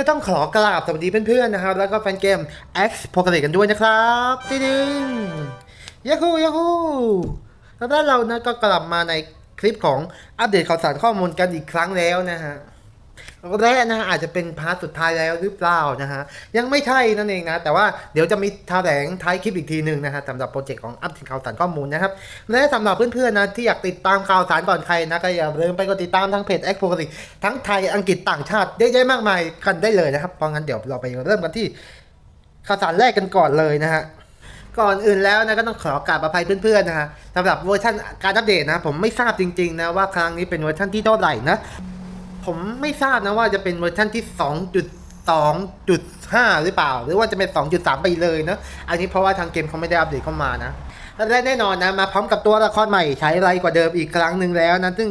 ก็ต้องขอกราบสวัสดีเพื่อนๆนะครับ แล้วก็แฟนเกม X p o k e กันด้วยนะครับดิ้งยาฮูยาฮูแล้วเรานะก็กลับมาในคลิปของอัปเดตข่าวสารข้อมูลกันอีกครั้งแล้วนะฮะ และนะอาจจะเป็นพาร์ทสุดท้ายแล้วหรือเปล่านะฮะยังไม่ใช่นั่นเองนะ แต่ว่าเดี๋ยวจะมีแถลงท้ายคลิปอีกทีหนึ่งนะฮะสำหรับโปรเจกต์ของอัปเดตข่าวสารข้อมูลนะครับ และสำหรับเพื่อนๆนะที่อยากติดตามข่าวสารก่อนใครนะก็อย่าลืมไปกดติดตามทั้งเพจ X ปกติทั้งไทยอังกฤษต่างชาติเยอะแยะมากมายกันได้เลยนะครับเพราะงั้นเดี๋ยวเราไปเริ่มกันที่ข่าวสารแรกกันก่อนเลยนะฮะก่อนอื่นแล้วนะก็ต้องขอกราบอภัยเพื่อนๆนะฮะสำหรับเวอร์ชันการอัปเดตนะผมไม่ทราบจริงๆนะว่าครั้งนี้เป็นเวอร์ชันที่เท่าไหร่นะ ผมไม่ทราบนะว่าจะเป็นเวอร์ชันที่ 2.2.5 หรือเปล่า หรือว่าจะเป็น 2.3 ไปเลยนะอันนี้เพราะว่าทางเกมเขาไม่ได้อัปเดตเข้ามานะและแน่นอนนะมาพร้อมกับตัวละครใหม่ใช้ไรกว่าเดิมอีกครั้งหนึ่งแล้วนะซึ่ง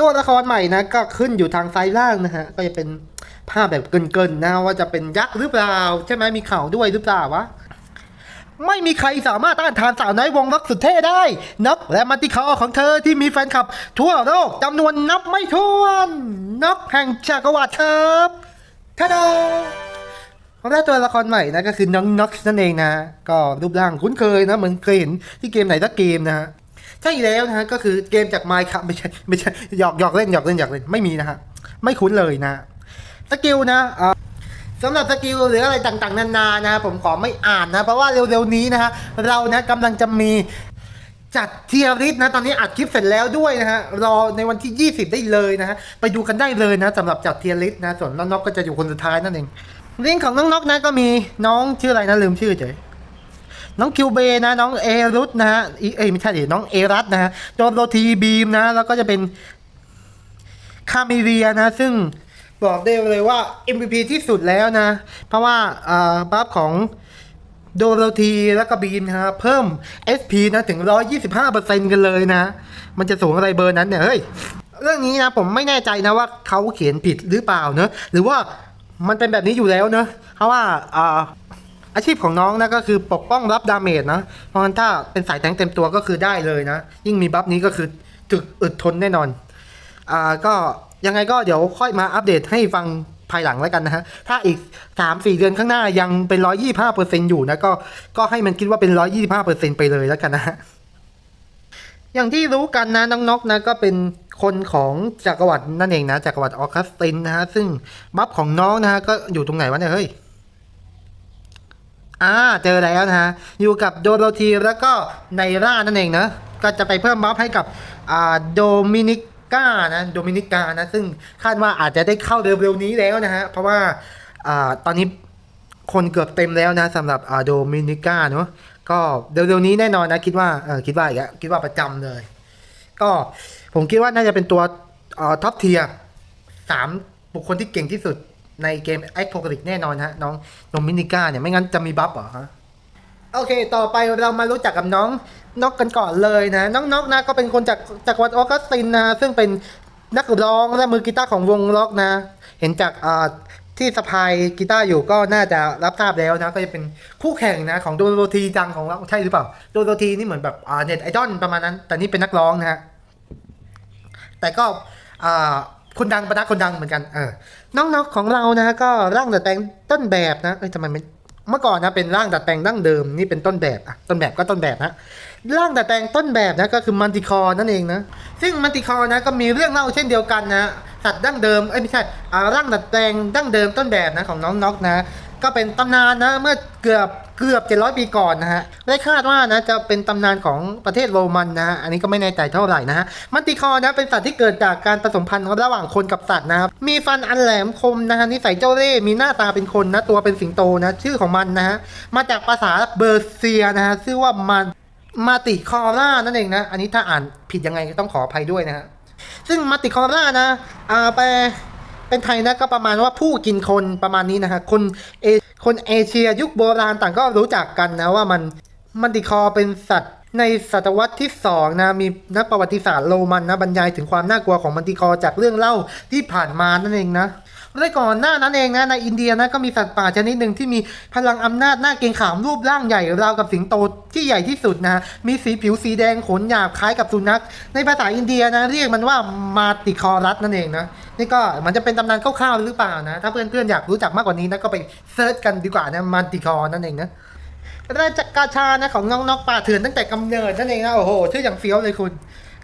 ตัวละครใหม่นะก็ขึ้นอยู่ทางซ้ายล่างนะฮะก็จะเป็นภาพแบบเกินๆนะว่าจะเป็นยักษ์หรือเปล่า ใช่ไหมมีเข่าด้วยหรือเปล่าวะ ไม่มีใครสามารถต้านทานสาวน้อยวงล็อกสุดเท่ได้นับและมันติคอของเธอที่มีแฟนคลับ ทั่วโลกจำนวนนับไม่ถ้วนนับแห่งจักรวาลครับท่าดาและตัวละครใหม่นะก็คือน้องน็อกนั่นเองนะ ก็รูปร่างคุ้นเคยนะเหมือนเคยเห็นที่เกมไหนสักเกมนะฮะใช่แล้วนะฮะก็คือเกมจากไมค์ครับไม่ใช่ไม่ใช่หยอกหยอกเล่นหยอกเล่นหยอกเล่นไม่มีนะฮะไม่คุ้นเลยนะสกิลนะ สำหรับสกิลหรืออะไรต่างๆนานานะผมขอไม่อ่านนะ เพราะว่าเร็วๆนี้นะฮะเรานะกำลังจะมีจัดเทียริสนะตอนนี้อัดคลิปเสร็จแล้วด้วยนะฮะรอในวันที่ 20 ได้เลยนะฮะไปดูกันได้เลยนะสำหรับจัดเทียริสนะส่วนน้องนกก็จะอยู่คนสุดท้ายนั่นเองลิงก์ของน้องนกนะก็มีน้องชื่ออะไรนะลืมชื่อเฉยน้องคิวเบนะน้องเอรุสนะฮะอีเอ้ไม่ใช่ดิน้องเอรัสนะฮะโจโรทีบีมนะแล้วก็จะเป็นคาเมเรียนะ ซึ่ง บอกได้เลยว่า MVP ที่สุดแล้วนะ เพราะว่าบัฟของโดโรทีแล้วก็บีมนะเพิ่ม SP นะถึง 125%กันเลยนะ มันจะสูงอะไรเบอร์นั้นเนี่ย เฮ้ย เรื่องนี้นะผมไม่แน่ใจนะว่าเขาเขียนผิดหรือเปล่าเนอะหรือว่ามันเป็นแบบนี้อยู่แล้วเนอะเพราะว่าอ่าอาชีพของน้องนะก็คือปกป้องรับดาเมจนะ เพราะงั้นถ้าเป็นสายแทงเต็มตัวก็คือได้เลยนะ ยิ่งมีบัฟนี้ก็คือถึกอึดทนแน่นอน อ่าก็ยังไงก็เดี๋ยวค่อยมาอัปเดตให้ฟังภายหลังแล้วกันนะฮะ ถ้าอีก 3-4 เดือนข้างหน้ายังเป็น 125%อยู่นะก็ก็ให้มันคิดว่าเป็น 125%ไปเลยแล้วกันนะฮะ อย่างที่รู้กันนะน้องนกนะก็เป็นคนของจักรวรรดินั่นเองนะจักรวรรดิออคัสตินนะฮะ ซึ่งบัฟของน้องนะฮะ ก็อยู่ตรงไหนวะเนี่ยเฮ้ยอ่าเจอแล้วนะฮะ อยู่กับโดโรธีแล้วก็ไนร่านั่นเองนะก็จะไปเพิ่มบัฟให้กับอ่าโดมินิกานะโดมินิกานะซึ่งคาดว่าอาจจะได้เข้าเร็วๆนี้แล้วนะฮะเพราะว่าอตอนนี้คนเกือบเต็มแล้วนะสำหรับโดมินิก้าเนาะก็เร็วๆนี้แน่นอนนะคิดว่าคิดว่าอีกแล้วคิดว่าประจำเลย ก็ผมคิดว่าน่าจะเป็นตัวท็อปเทียร์สามบุคคลที่เก่งที่สุดในเกมไอโคกริกแน่นอนฮะน้องโดมินิก้าเนี่ยไม่งั้นจะมีบัฟเหรอฮะโอเค ต่อไปเรามารู้จักกับน้อง นกกันก่อนเลยนะน้องนกนะก็เป็นคนจากจากวัดออกัสตินนะซึ่งเป็นนักร้องและมือกีตาร์ของวงล็อกนะ เห็นจากอ่าที่สะพายกีตาร์อยู่ก็น่าจะรับทราบแล้วนะ ก็จะเป็นคู่แข่งนะของโดโรธีจังของเราใช่หรือเปล่า โดโรธีนี่เหมือนแบบอ่าเน็ตไอดอลประมาณนั้น แต่นี่เป็นนักร้องนะฮะแต่ก็อ่าคนดังประดักคนดังเหมือนกันเออน้องๆของเรานะฮะก็ร่างดัดแปลงต้นแบบนะเอ้ยทำไมไม่ เมื่อก่อนนะเป็นร่างดัดแปลงดั้งเดิมนี่เป็นต้นแบบอะต้นแบบก็ต้นแบบนะร่างดัดแปลงต้นแบบนะก็คือมันติคอนั่นเองนะซึ่งมันติคอนะก็มีเรื่องเล่าเช่นเดียวกันนะสัตว์ดั้งเดิมเอ้ยไม่ใช่อ่าร่างดัดแปลงดั้งเดิมต้นแบบนะของน้องน็อกนะ ก็เป็นตำนานนะเมื่อเกือบเกือบ 700 ปีก่อนนะฮะได้คาดว่านะจะเป็นตำนานของประเทศโรมันนะฮะอันนี้ก็ไม่แน่ใจเท่าไหร่นะฮะมันติคอนะเป็นสัตว์ที่เกิดจากการผสมพันธุ์ระหว่างคนกับสัตว์นะครับมีฟันอันแหลมคมนะฮะนิสัยเจ้าเล่ห์มีหน้าตาเป็นคนนะตัวเป็นสิงโตนะชื่อของมันนะฮะมาจากภาษาเบอร์เซียนะฮะชื่อว่ามันมาติคอร่านั่นเองนะอันนี้ถ้าอ่านผิดยังไงก็ต้องขออภัยด้วยนะฮะซึ่งมาติคอร่านะอ่าไป เป็นไทยนะก็ประมาณว่าผู้กินคนประมาณนี้นะฮะคนเอคนเอเชียยุคโบราณต่างก็รู้จักกันนะว่ามันมันติคอเป็นสัตว์ในศตวรรษที่สองนะมีนักประวัติศาสตร์โรมันนะบรรยายถึงความน่ากลัวของมันติคอจากเรื่องเล่าที่ผ่านมานั่นเองนะ และก่อนหน้านั้นเองนะในอินเดียนะก็มีสัตว์ป่าชนิดหนึ่งที่มีพลังอำนาจหน้าเกรงขามรูปร่างใหญ่ราวกับสิงโตที่ใหญ่ที่สุดนะมีสีผิวสีแดงขนหยาบคล้ายกับสุนัข ในภาษาอินเดียนะเรียกมันว่ามาติคอรัสนั่นเองนะนี่ก็มันจะเป็นตำนานคร่าวๆหรือเปล่านะถ้าเพื่อนๆอยากรู้จักมากกว่านี้นะก็ไปเซิร์ชกันดีกว่านะมาติคอนั่นเองนะราชกาชานะของน้องนกป่าเถื่อนตั้งแต่กำเนิดนั่นเองนะโอ้โหชื่ออย่างเฟี้ยวเลยคุณ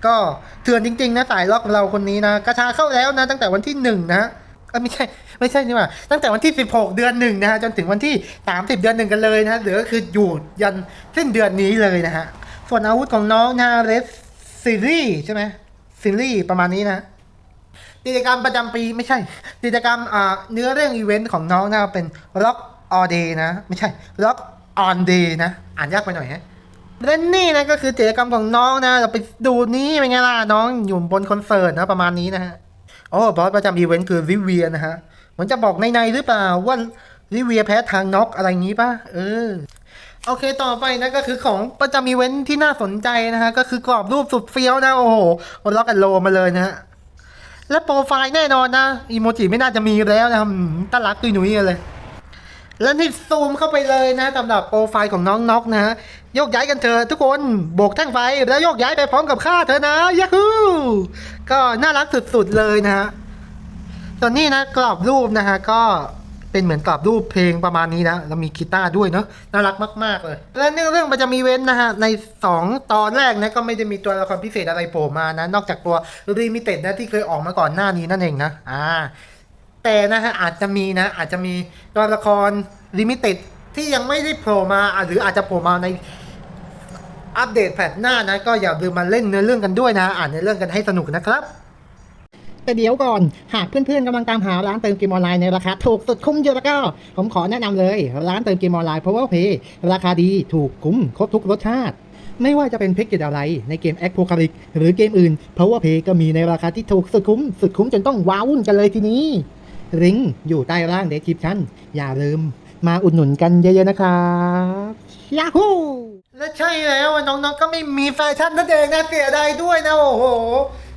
ก็เถื่อนจริงๆนะสายล็อกเราคนนี้นะกาชาเข้าแล้วนะตั้งแต่วันที่หนึ่งนะ เอ้ยไม่ใช่ไม่ใช่นี่หว่าตั้งแต่วันที่ 16 เดือนหนึ่งนะฮะจนถึงวันที่ 30 เดือนหนึ่งกันเลยนะหลือก็คืออยู่ยันสิ้นเดือนนี้เลยนะฮะส่วนอาวุธของน้องนะเรสซีรีใช่ไหมซีรีประมาณนี้นะกิจกรรมประจำปีไม่ใช่กิจกรรมอ่าเนื้อเรื่องอีเวนต์ของน้องนะเป็น Rock All Day นะ ไม่ใช่ Rock On Day นะ อ่านยากไปหน่อยฮะและนี่นะก็คือกิจกรรมของน้องนะเราไปดูนี้เป็นไงล่ะน้องอยู่บนคอนเสิร์ตนะประมาณนี้นะฮะ โอ้บอสประจำอีเวนต์คือริเวียนะฮะเหมันจะบอกในในๆหรือเปล่าว่าริเวียแพ้ทางน็อกอะไรอย่างนี้ป่ะเออโอเคต่อไปนะก็คือของประจำอีเวนต์ที่น่าสนใจนะฮะก็คือกรอบรูปสุดเฟี้ยวนะโอ้โหล็อกกันโลมาเลยนะฮะและโปรไฟล์แน่นอนนะอีโมจิไม่น่าจะมีแล้วนะครับตลักตุยหนุ่ยเลย แล้วนี่ซูมเข้าไปเลยนะสำหรับโปรไฟล์ของน้องน็อกนะฮะ โยกย้ายกันเถอะทุกคนโบกแท่งไฟแล้วโยกย้ายไปพร้อมกับข้าเธอนะย a ฮูก็น่ารักสุดๆเลยนะฮะส่วนนี้นะกรอบรูปนะฮะก็เป็นเหมือนกรอบรูปเพลงประมาณนี้นะแล้วมีกีตาร์ด้วยเนาะน่ารักมาก ๆ เลย และเรื่องเรื่องมันจะมีเว้นนะฮะ ในสองตอนแรกนะก็ไม่ได้มีตัวละครพิเศษอะไรโผล่มานะ นอกจากตัวรีมิเต็ดนะที่เคยออกมาก่อนหน้านี้นั่นเองนะอ่าแต่นะฮะอาจจะมีนะ อาจจะมีตัวละครลิมิเต็ดที่ยังไม่ได้โผล่มาหรืออาจจะโผล่มาใน อัปเดตแพทหน้านะก็อย่าลืมมาเล่นเนื้อเรื่องกันด้วยนะ อ่านเนื้อเรื่องกันให้สนุกนะครับแต่เดี๋ยวก่อนหากเพื่อนๆกำลังตามหาร้านเติมเกมออนไลน์ในราคาถูกสุดคุ้มอยู่แล้วก็ ผมขอแนะนำเลย ร้านเติมเกมออนไลน์ Power Pay ราคาดีถูกคุ้มครบทุกรสชาติ ไม่ว่าจะเป็นแพ็กเกจอะไร ในเกม a อ o c a l y p s e หรือเกมอื่น Power Pay ก็มีในราคาที่ถูกสุดคุ้ม สุดคุ้มจนต้องว้าวุ่นกันเลยทีนี้ลิงก์อยู่ใต้ล่างเดสคริปชั่นอย่าลืม มาอุดหนุนกันเยอะๆนะครับยาฮูและใช่แล้วอะน้องๆก็ไม่มีแฟชั่นนั่นเองนะเสียดายด้วยนะโอ้โห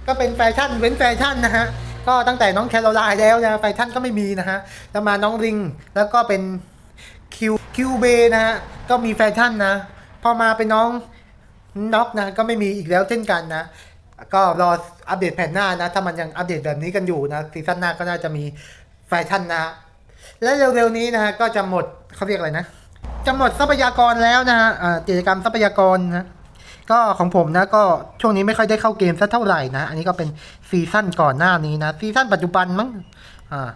ก็เป็นแฟชั่นเว้นแฟชั่นนะฮะก็ตั้งแต่น้องแคโรไลน์แล้วนะแฟชั่นก็ไม่มีนะฮะแล้วมาน้องริงแล้วก็เป็นคิวคิวเบนะฮะก็มีแฟชั่นนะพอมาเป็นน้องน็อกนะก็ไม่มีอีกแล้วเช่นกันนะก็รออัปเดตแผ่นหน้านะ ถ้ามันยังอัปเดตแบบนี้กันอยู่นะซีซั่นหน้าก็น่าจะมีแฟชั่นนะ และเร็วๆนี้นะฮะก็จะหมดเขาเรียกอะไรนะ จะหมดทรัพยากรแล้วนะฮะอ่ากิจกรรมทรัพยากรนะก็ของผมนะก็ช่วงนี้ไม่ค่อยได้เข้าเกมสักเท่าไหร่นะ อันนี้ก็เป็นซีซั่นก่อนหน้านี้นะซีซั่นปัจจุบันมั้งอ่า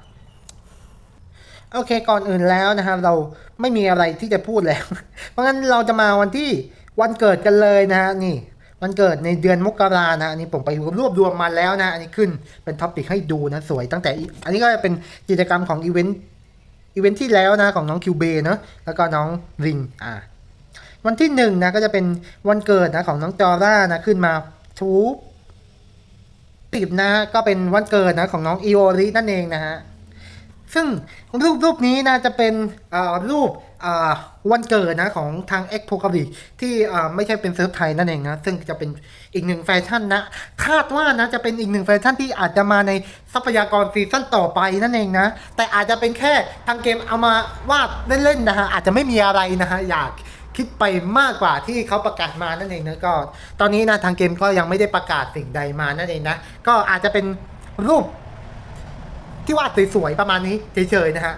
โอเคก่อนอื่นแล้วนะฮะเราไม่มีอะไรที่จะพูดแล้ว เพราะงั้นเราจะมาวันที่วันเกิดกันเลยนะฮะนี่วันเกิดในเดือนมกรานะอันนี้ผมไปรวบรวมมาแล้วนะ อันนี้ขึ้นเป็นท็อปิกให้ดูนะสวยตั้งแต่ อันนี้ก็จะเป็นกิจกรรมของอีเวนต์ อีเวนท์ที่แล้วนะของน้องคิวเบเนาะแล้วก็น้องริงอ่าวันที่หนึ่งนะก็จะเป็นวันเกิดนะของน้องจอร่านะขึ้นมาทูบสิบนะก็เป็นวันเกิดนะของน้องอีโอรินั่นเองนะฮะ ซึ่งรูปรูปนี้นะจะเป็นรูปวันเกิดนะของทาง e x p o c a l y p s e ที่ไม่ใช่เป็นเซิร์ฟไทยนั่นเองนะ ซึ่งจะเป็นอีกหนึ่งแฟชั่นนะ คาดว่านะจะเป็นอีกหนึ่งแฟชั่นที่อาจจะมาในทรัพยากรซีซั่นต่อไปนั่นเองนะ แต่อาจจะเป็นแค่ทางเกมเอามาวาดเล่นๆนะฮะ อาจจะไม่มีอะไรนะฮะ อยากคิดไปมากกว่าที่เขาประกาศมานั่นเองนะก็ ตอนนี้นะทางเกมก็ยังไม่ได้ประกาศสิ่งใดมานั่นเองนะ ก็อาจจะเป็นรูป ที่วาดสวยๆประมาณนี้เฉยๆนะฮะ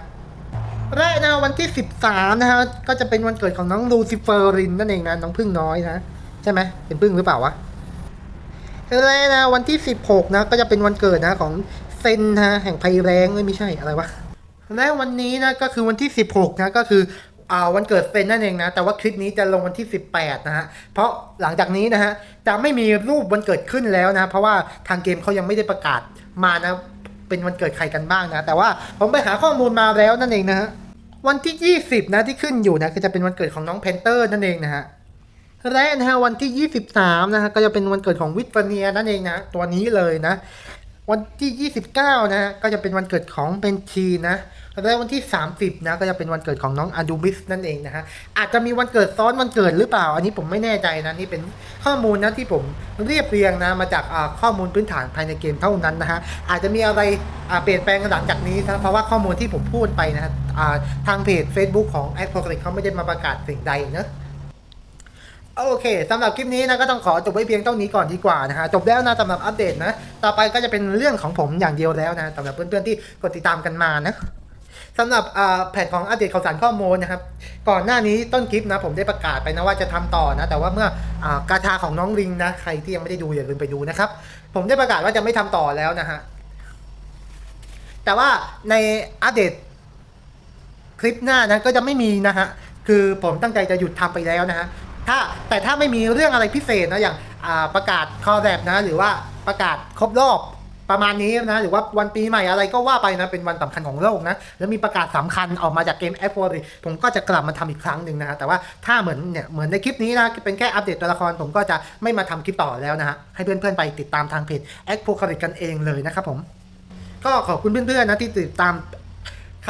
และนะวันที่ 13 นะฮะก็จะเป็นวันเกิดของน้องลูซิเฟอรินนั่นเองนะน้องพึ่งน้อยนะ ใช่ไหมเป็นพึ่งหรือเปล่าวะและนะวันที่ 16 นะก็จะเป็นวันเกิดนะของเซนนะฮะแห่งภัยแรงเอ้ยไม่ใช่อะไรวะและวันนี้นะก็คือวันที่ 16 นะก็คืออ่าวันเกิดเซนนั่นเองนะ แต่ว่าคลิปนี้จะลงวันที่ 18 นะฮะ เพราะหลังจากนี้นะฮะจะไม่มีรูปวันเกิดขึ้นแล้วนะ เพราะว่าทางเกมเขายังไม่ได้ประกาศมานะ เป็นวันเกิดใครกันบ้างนะ แต่ว่าผมไปหาข้อมูลมาแล้วนั่นเองนะฮะวันที่ 20 นะที่ขึ้นอยู่นะก็จะเป็นวันเกิดของน้องเพนเตอร์นั่นเองนะฮะและนะฮะวันที่ 23 นะฮะก็จะเป็นวันเกิดของวิทเฟเนียนั่นเองนะตัวนี้เลยนะ วันที่ 29 นะฮะก็จะเป็นวันเกิดของเบนชีนะแล้ววันที่ 30 นะก็จะเป็นวันเกิดของน้องอดูบิสนั่นเองนะฮะอาจจะมีวันเกิดซ้อนวันเกิดหรือเปล่า อันนี้ผมไม่แน่ใจนะนี่เป็นข้อมูลนะที่ผมเรียบเรียงนะมาจากข้อมูลพื้นฐานภายในเกมเท่านั้นนะฮะอาจจะมีอะไรเปลี่ยนแปลงหลังจากนี้นะเพราะว่าข้อมูลที่ผมพูดไปนะฮะทางเพจ Facebook ของ a d p o c a l y p s เขาไม่ได้มาประกาศสิ่งใดนะโอเคสำหรับคลิปนี้นะก็ต้องขอจบไว้เพียงเท่านี้ก่อนดีกว่านะฮะจบแล้วนะสำหรับอัปเดตนะ ต่อไปก็จะเป็นเรื่องของผมอย่างเดียวแล้วนะสำหรับเพื่อนๆที่กดติดตามกันมานะสำหรับอ่าแพทของอัปเดตข่าวสารข้อมูลนะครับ ก่อนหน้านี้ต้นคลิปนะผมได้ประกาศไปนะว่าจะทำต่อนะ แต่ว่าเมื่ออากาชาของน้องลิงนะใครที่ยังไม่ได้ดูอย่าลืมไปดูนะครับ ผมได้ประกาศว่าจะไม่ทำต่อแล้วนะฮะแต่ว่าในอัปเดตคลิปหน้านะก็จะไม่มีนะฮะคือผมตั้งใจจะหยุดทำไปแล้วนะฮะ ถ้าแต่ถ้าไม่มีเรื่องอะไรพิเศษนะอย่างประกาศคอแรบนะ หรือว่าประกาศครบรอบประมาณนี้นะหรือว่าวันปีใหม่อะไรก็ว่าไปนะเป็นวันสำคัญของโลกนะแล้วมีประกาศสำคัญออกมาจากเกม f อ r ผมก็จะกลับมาทำอีกครั้งหนึ่งนะฮะแต่ว่าถ้าเหมือนเนี่ยเหมือนในคลิปนี้นะเป็นแค่อัปเดตตัวละครผมก็จะไม่มาทำคลิปต่อแล้วนะฮะให้เพื่อนๆไปติดตามทางเพจ a p o c a l y p s กันเองเลยนะครับผมก็ขอบคุณเพื่อนๆนะที่ติดตาม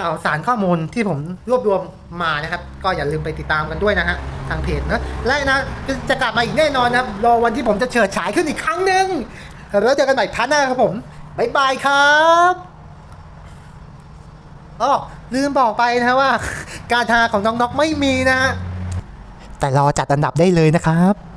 ข่าวสารข้อมูลที่ผมรวบรวมมานะครับ ก็อย่าลืมไปติดตามกันด้วยนะฮะทางเพจนะและนะจะกลับมาอีกแน่นอนนะครับรอวันที่ผมจะเฉิดฉายขึ้นอีกครั้งหนึ่งแล้วเจอกันใหม่พาร์ทหน้าครับผมบ๊ายบายครับอ๋อลืมบอกไปนะว่า การทาของน้องน็อกไม่มีนะฮะแต่รอจัดอันดับได้เลยนะครับ